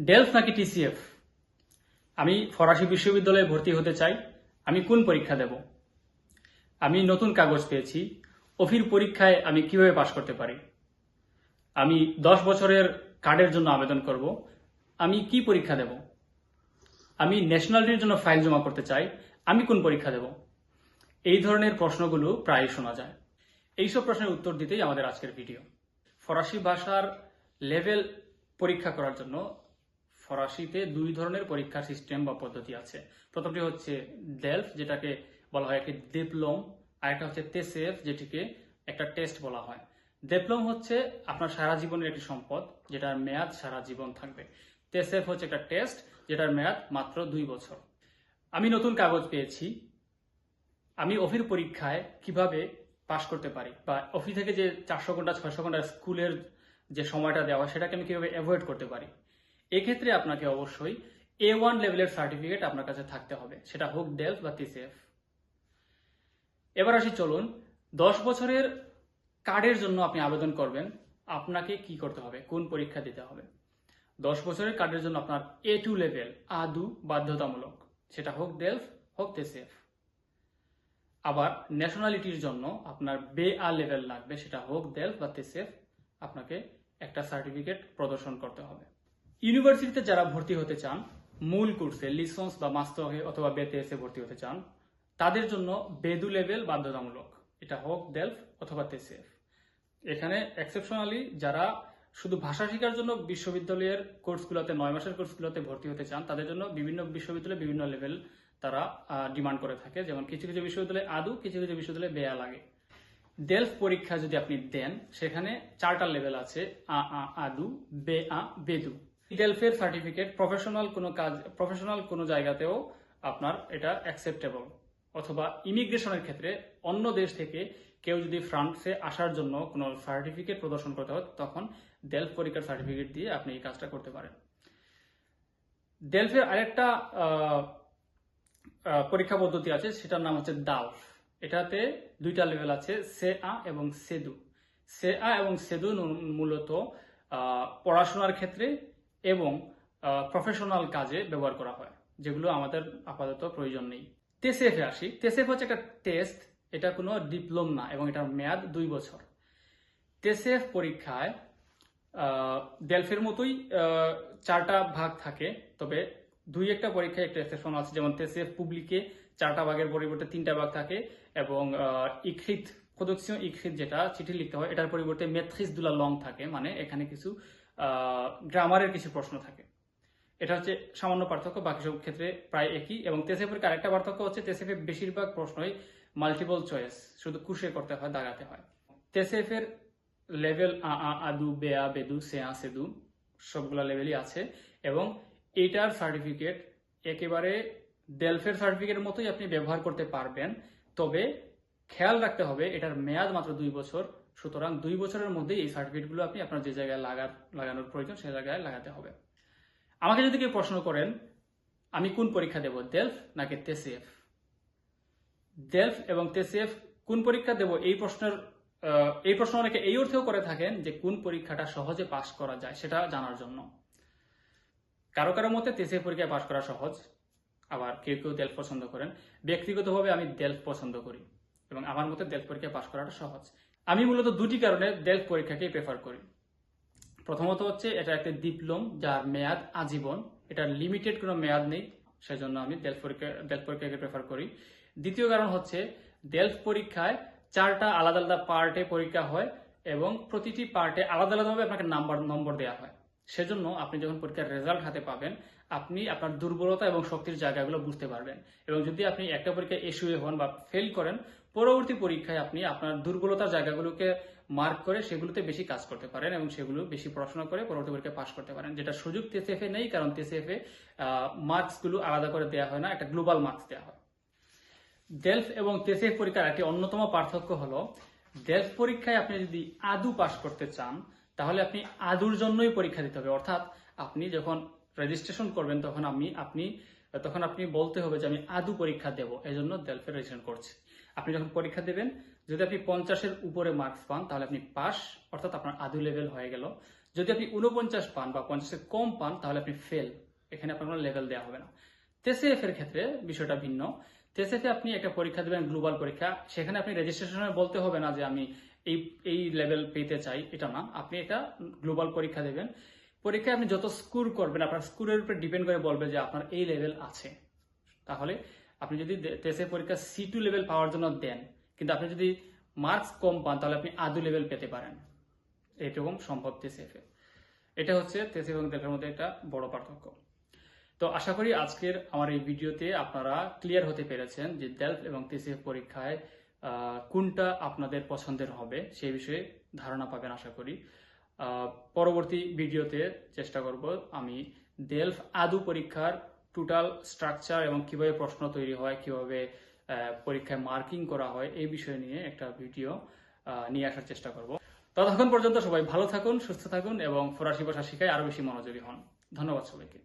Delft নাকি TCF. আমি ফরাসি বিশ্ববিদ্যালয়ে ভর্তি হতে চাই। আমি কোন পরীক্ষা দেব? আমি নতুন কাগজ পেয়েছি। অফির পরীক্ষায় আমি কীভাবে পাশ করতে পারি? আমি দশ বছরের কার্ডের জন্য আবেদন করব। আমি কি পরীক্ষা দেব? আমি ন্যাশনালিটির জন্য ফাইল জমা করতে চাই। আমি কোন পরীক্ষা দেব? এই ধরনের প্রশ্নগুলো প্রায় শোনা যায়। এইসব প্রশ্নের উত্তর দিতেই আমাদের আজকের ভিডিও। ফরাসি ভাষার লেভেল পরীক্ষা করার জন্য ফরাসিতে দুই ধরনের পরীক্ষার সিস্টেম বা পদ্ধতি আছে। প্রথমটি হচ্ছে ডেলফ, যেটাকে বলা হয় একটি ডিপ্লোম আর একটা হচ্ছে তেসেফ, যেটিকে একটা টেস্ট বলা হয়। ডিপ্লোম হচ্ছে আপনার সারা জীবনের একটি সম্পদ, যেটার মেয়াদ সারা জীবন থাকবে। তেসেফ হচ্ছে একটা টেস্ট, যেটার মেয়াদ মাত্র দুই বছর। আমি নতুন কাগজ পেয়েছি। আমি অফির পরীক্ষায় কীভাবে পাশ করতে পারি? বা অফি থেকে যে চারশো ঘণ্টা, ছয়শো ঘণ্টা স্কুলের যে সময়টা দেওয়া, সেটাকে আমি কীভাবে অ্যাভয়েড করতে পারি? এক্ষেত্রে আপনাকে অবশ্যই এ ওয়ান লেভেলের সার্টিফিকেট আপনার কাছে থাকতে হবে। সেটা হোক ডেলফ বা টিসিএফ এবার আসি, চলুন। দশ বছরের কার্ডের জন্য আপনি আবেদন করবেন। আপনাকে কি করতে হবে? কোন পরীক্ষা দিতে হবে? দশ বছরের কার্ডের জন্য আপনার এ টু লেভেল আদু, বাধ্যতামূলক। সেটা হোক ডেলফ হোক টেসেফ আবার ন্যাশনালিটির জন্য আপনার বে আ লেভেল লাগবে, সেটা হোক ডেলফ বা তেসেফ আপনাকে একটা সার্টিফিকেট প্রদর্শন করতে হবে। ইউনিভার্সিটিতে যারা ভর্তি হতে চান, মূল কোর্সে লিসন্স বা মাস্টারে অথবা বেতেএসে ভর্তি হতে চান, তাদের জন্য বেদু লেভেল বাধ্যতামূলক। এটা হোক ডেলফ অথবা তেসেফ এখানে এক্সেপশনালি যারা শুধু ভাষা শেখার জন্য বিশ্ববিদ্যালয়ের কোর্সগুলোতে নয় মাসের কোর্সগুলোতে ভর্তি হতে চান, তাদের জন্য বিভিন্ন বিশ্ববিদ্যালয়ে বিভিন্ন লেভেল তারা ডিমান্ড করে থাকে। যেমন কিছু কিছু বিশ্ববিদ্যালয়ে আদু, কিছু কিছু বিশ্ববিদ্যালয়ে বেয়া লাগে। ডেলফ পরীক্ষা যদি আপনি দেন, সেখানে চারটা লেভেল আছে, আ আ, আদু, বে, আ, বেদু। ডেলফের সার্টিফিকেট প্রফেশনাল কোনো কাজ প্রফেশনাল কোনো জায়গাতেও আপনার এটা অ্যাকসেপ্টেবল অথবা ইমিগ্রেশনের ক্ষেত্রে অন্য দেশ থেকে কেউ যদি ফ্রান্সে আসার জন্য কোনো সার্টিফিকেট প্রদর্শন করতে হয়, তখন ডেলফ পরীক্ষার সার্টিফিকেট দিয়ে আপনি এই কাজটা করতে পারেন। ডেলফের আরেকটা পরীক্ষা পদ্ধতি আছে, সেটার নাম হচ্ছে দালফ এটাতে দুইটা লেভেল আছে সে আ এবং সেদু সে আ এবং সেদু মূলত পড়াশোনার ক্ষেত্রে এবং প্রফেশনাল কাজে ব্যবহার করা হয়, যেগুলো আমাদের আপাতত প্রয়োজন নেই। তেসেফে আসি। তেসেফ হচ্ছে একটা টেস্ট এটা কোনো ডিপ্লোম না, এবং এটার মেয়াদ দুই বছর। টেসেফ পরীক্ষায় ডেলফের মতোই চারটা ভাগ থাকে, তবে দুই একটা পরীক্ষায় একটা এক্সেপশন আছে, যেমন তেসেফ পুবলিকে চারটা ভাগের পরিবর্তে তিনটা ভাগ থাকে, এবং ইকৃত, প্রদক্ষিণ ইকৃত যেটা, চিঠি লিখতে হয়, এটার পরিবর্তে মেথ্রিস দুলা লং থাকে মানে এখানে কিছু গ্রামারের কিছু প্রশ্ন থাকে। এটা হচ্ছে সামান্য পার্থক্য, বাকি সব ক্ষেত্রে প্রায় একই এবং তেসেফের আরেকটা পার্থক্য হচ্ছে তেসেফে বেশিরভাগ প্রশ্নই মাল্টিপল চয়েস শুধু কুশে করতে হয়, দাগাতে হয়। তেসেফের লেভেল আ আ আদু বেয়া বেদু সেয়া সেদু সবগুলা লেভেলই আছে এবং এটার সার্টিফিকেট একেবারে ডেলফের সার্টিফিকেটের মতোই আপনি ব্যবহার করতে পারবেন, তবে খেয়াল রাখতে হবে, এটার মেয়াদ মাত্র দুই বছর। সুতরাং দুই বছরের মধ্যে এই সার্টিফিকেটগুলো আপনি আপনার যে জায়গায় লাগার, লাগানোর প্রয়োজন সে জায়গায় লাগাতে হবে। আমাকে যদি কেউ প্রশ্ন করেন, আমি কোন পরীক্ষা দেব, ডেলফ নাকি তেসিএফ? ডেলফ এবং তেসিএফ কোন পরীক্ষা দেব এই প্রশ্নের এই প্রশ্ন অনেকে এই অর্থেও করে থাকেন যে কোন পরীক্ষাটা সহজে পাশ করা যায় সেটা জানার জন্য। কারও কারও মতে তেসিএফ পরীক্ষায় পাশ করা সহজ, আবার কেউ কেউ দেলফ পছন্দ করেন। ব্যক্তিগতভাবে আমি ডেলফ পছন্দ করি। এবং আমার মতে ডেলফ পরীক্ষায় পাশ করাটা সহজ। আমি মূলত দুটি কারণে ডেলফ পরীক্ষাকেই প্রেফার করি। প্রথমত হচ্ছে, এটা একটা ডিপ্লোম যার মেয়াদ আজীবন। এটার লিমিটেড কোনো মেয়াদ নেই, সেজন্য আমি ডেলফ পরীক্ষা ডেলফ পরীক্ষাকে প্রেফার করি। দ্বিতীয় কারণ হচ্ছে ডেলফ পরীক্ষায় চারটা আলাদা আলাদা পার্টে পরীক্ষা হয় এবং প্রতিটি পার্টে আলাদা আলাদাভাবে আপনাকে নাম্বার নম্বর দেওয়া হয়। সেজন্য আপনি যখন পরীক্ষার রেজাল্ট হাতে পাবেন আপনি আপনার দুর্বলতা এবং শক্তির জায়গাগুলো বুঝতে পারবেন। এবং যদি আপনি একটা পরীক্ষায় এসুয়ে হন বা ফেল করেন, পরবর্তী পরীক্ষায় আপনি আপনার দুর্বলতার জায়গাগুলোকে মার্ক করে সেগুলোতে বেশি কাজ করতে পারেন এবং সেগুলো বেশি পড়াশোনা করে পরবর্তী পরীক্ষায় পাশ করতে পারেন। যেটা সুযোগ তেসেফে নেই, কারণ তেসেফে মার্কসগুলো আলাদা করে দেওয়া হয় না, একটা গ্লোবাল মার্কস দেওয়া হয়। ডেলফ এবং তেসেফ পরীক্ষার একটি অন্যতম পার্থক্য হলো ডেলফ পরীক্ষায় আপনি যদি আদু পাশ করতে চান, তাহলে আপনি আদুর জন্যই পরীক্ষা দিতে হবে। অর্থাৎ আপনি যখন রেজিস্ট্রেশন করবেন, তখন আমি, আপনি, তখন আপনি বলতে হবে যে আমি আদু পরীক্ষা দেব এই জন্য ডেলফে রেজিস্ট্রেশন করছি। আপনি যখন পরীক্ষা দেবেন, যদি আপনি পঞ্চাশের উপরে মার্কস পান, তাহলে আপনি পাস অর্থাৎ আপনার আদু লেভেল হয়ে গেল। যদি আপনি উনপঞ্চাশ পান বা পঞ্চাশের কম পান, তাহলে আপনি ফেল এখানে আপনার কোনো লেভেল দেওয়া হবে না। তেসিএফ এর ক্ষেত্রে বিষয়টা ভিন্ন। তেসিএফ আপনি একটা পরীক্ষা দেবেন গ্লোবাল পরীক্ষা, সেখানে আপনি রেজিস্ট্রেশনে বলতে হবে না যে আমি এই এই লেভেল পেতে চাই, এটা না। আপনি এটা গ্লোবাল পরীক্ষা দেবেন। পরীক্ষায় আপনি যত স্কোর করবেন, আপনার স্কোরের উপর ডিপেন্ড করে বলবে যে আপনার এই লেভেল আছে। তাহলে আপনি যদি তেসে পরীক্ষা সি টু লেভেল পাওয়ার জন্য দেন, কিন্তু আপনি যদি মার্কস কম পান, তাহলে আপনি আদু লেভেল পেতে পারেন। এইরকম সম্ভব তেসেফে এটা হচ্ছে তেসেফ এবং দেখার মধ্যে একটা বড় পার্থক্য। তো আশা করি আজকের আমার এই ভিডিওতে আপনারা ক্লিয়ার হতে পেরেছেন যে ডেলফ এবং তেসিএফ পরীক্ষায় কোনটা আপনাদের পছন্দের হবে, সেই বিষয়ে ধারণা পাবেন আশা করি। পরবর্তী ভিডিওতে চেষ্টা করব আমি ডেলফ আদু পরীক্ষার টোটাল স্ট্রাকচার এবং কীভাবে প্রশ্ন তৈরি হয়, কীভাবে পরীক্ষায় মার্কিং করা হয়, এই বিষয় নিয়ে একটা ভিডিও নিয়ে আসার চেষ্টা করব। ততক্ষণ পর্যন্ত সবাই ভালো থাকুন, সুস্থ থাকুন এবং ফরাসি ভাষা শিখায় আরও বেশি মনোযোগী হন। ধন্যবাদ সবাইকে।